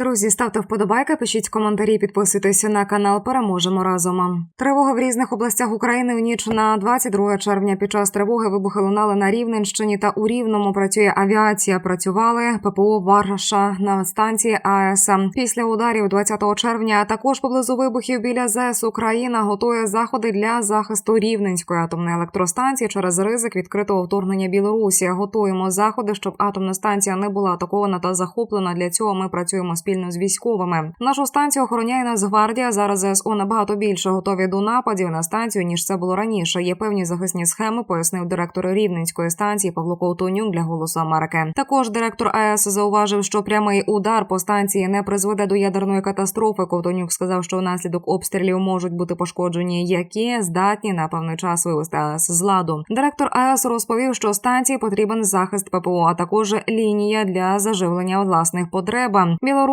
Друзі, ставте вподобайки, пишіть коментарі, підписуйтесь на канал. Переможемо разом. Тривога в різних областях України в ніч на 22 червня. Під час тривоги вибухи лунали на Рівненщині та у Рівному. Працює авіація. Працювали ППО Варша на станції АЕС. Після ударів 20 червня також поблизу вибухів біля ЗЕС Україна готує заходи для захисту Рівненської атомної електростанції через ризик відкритого вторгнення Білорусі. Готуємо заходи, щоб атомна станція не була атакована та захоплена. Для цього ми працюємо спільно з військовими. Нашу станцію охороняє Нацгвардія. Зараз ЗСУ набагато більше готові до нападів на станцію ніж це було раніше. Є певні захисні схеми, пояснив директор Рівненської станції Павло Ковтонюк для голосу Америки. Також директор АЕС зауважив, що прямий удар по станції не призведе до ядерної катастрофи. Ковтонюк сказав, що внаслідок обстрілів можуть бути пошкоджені, які здатні на певний час вивести АЕС з ладу. Директор АЕС розповів, що станції потрібен захист ППО, а також лінія для заживлення власних потреб.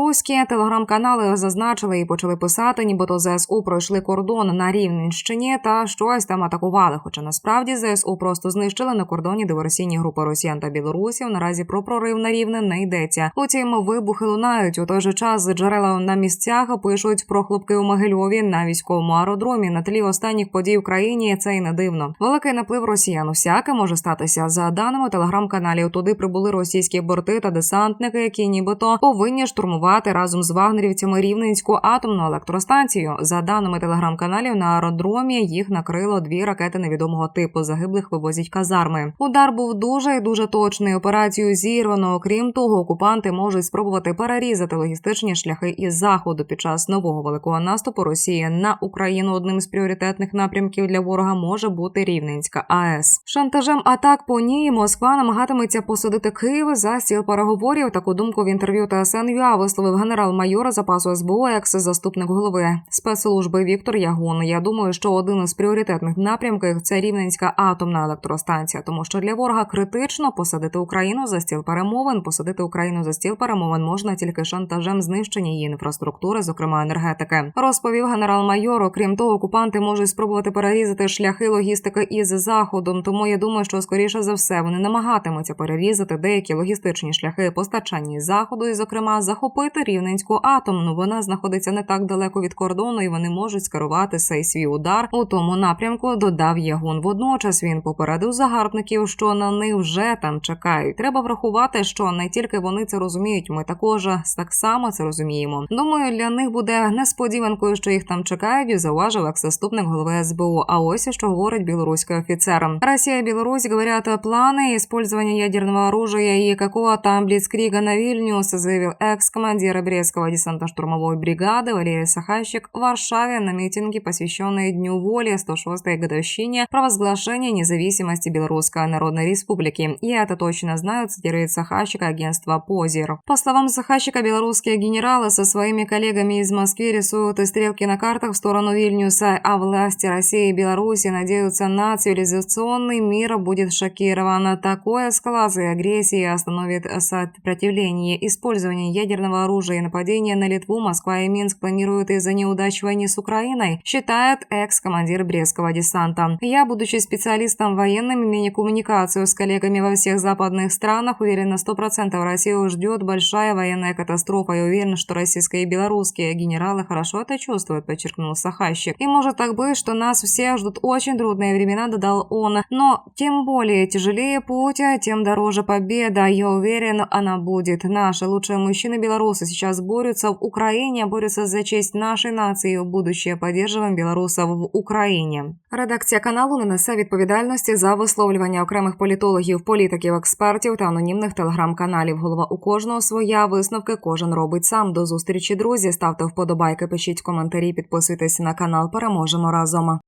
Білоруські телеграм-канали зазначили і почали писати, нібито ЗСУ пройшли кордон на Рівненщині та щось там атакували. Хоча насправді ЗСУ просто знищили на кордоні диверсійні групи росіян та білорусів. Наразі про прорив на рівне не йдеться. Утім, вибухи лунають у той же час. Джерела на місцях пишуть про хлопки у Могильові на військовому аеродромі. На тлі останніх подій в країні це й не дивно. Великий наплив росіян усяке може статися. За даними телеграм-каналів, туди прибули російські борти та десантники, які нібито повинні штурмувати разом з вагнерівцями рівненську атомну електростанцію. За даними телеграм-каналів, на аеродромі їх накрило дві ракети невідомого типу. Загиблих вивозять казарми. Удар був дуже і дуже точний. Операцію зірвано. Окрім того, окупанти можуть спробувати перерізати логістичні шляхи із заходу під час нового великого наступу Росії на Україну. Одним з пріоритетних напрямків для ворога може бути Рівненська АЕС. Шантажем атак по ній Москва намагатиметься посадити Київ за стіл переговорів. Таку думку в інтерв'ю ТСН.ЮА висловив генерал-майор запасу СБУ, екс-заступник голови спецслужби Віктор Ягун. Я думаю, що один із пріоритетних напрямків це Рівненська атомна електростанція, тому що для ворога критично посадити Україну за стіл перемовин. Посадити Україну за стіл перемовин можна тільки шантажем знищення її інфраструктури, зокрема енергетики. Розповів генерал-майор. Окрім того, окупанти можуть спробувати перерізати шляхи логістики із заходом. Тому я думаю, що скоріше за все вони намагатимуться перерізати деякі логістичні шляхи постачання із заходу, і зокрема захопити рівненську атомну. Вона знаходиться не так далеко від кордону, і вони можуть скерувати цей свій удар у тому напрямку. Додав Ягун. Водночас він попередив загарбників, що на них вже там чекають. Треба врахувати, що не тільки вони це розуміють. Ми також так само це розуміємо. Думаю, для них буде несподіванкою, що їх там чекають. Зауважив екс-заступник голови СБУ. А ось що говорить білоруський офіцер. Росія і Білорусь говорят планы использования ядерного оружия и какого там блицкрига на Вильнюс, заявил экс-командир Брестского десантно-штурмовой бригады Валерий Сахащик в Варшаве на митинге, посвященной Дню воли 106-й годовщине провозглашения независимости Белорусской Народной Республики. Я это точно знаю, цитирует Сахащик агентство Позер. По словам Сахащика, белорусские генералы со своими коллегами из Москвы рисуют стрелки на картах в сторону Вильнюса, а власти России и Беларуси надеются на цивилизационный мир будет шокирован. Такой эскалацией агрессии остановит сопротивление. Использование ядерного оружия и нападение на Литву Москва и Минск планируют из-за неудач в войне с Украиной, считает экс-командир Брестского десанта. Я, будучи специалистом военным, имея коммуникацию с коллегами во всех западных странах, уверен на 100% Россию ждет большая военная катастрофа и уверен, что российские и белорусские генералы хорошо это чувствуют, подчеркнул Сахащик. И может так быть, что нас всех ждут очень трудные времена, додал он. Но тем более тяжелее путь, тем дороже победа. Я уверен, она будет. Наши лучшие мужчины белорусы сейчас борются в Украине, борются за честь нашей нации будущее. Поддерживаем белорусов в Україні. Редакція каналу не несе відповідальності за висловлювання окремих політологів, політиків, експертів та анонімних телеграм-каналів. Голова у кожного своя висновки кожен робить сам. До зустрічі, друзі. Ставте вподобайки, пишіть коментарі, підписуйтесь на канал. Переможемо разом.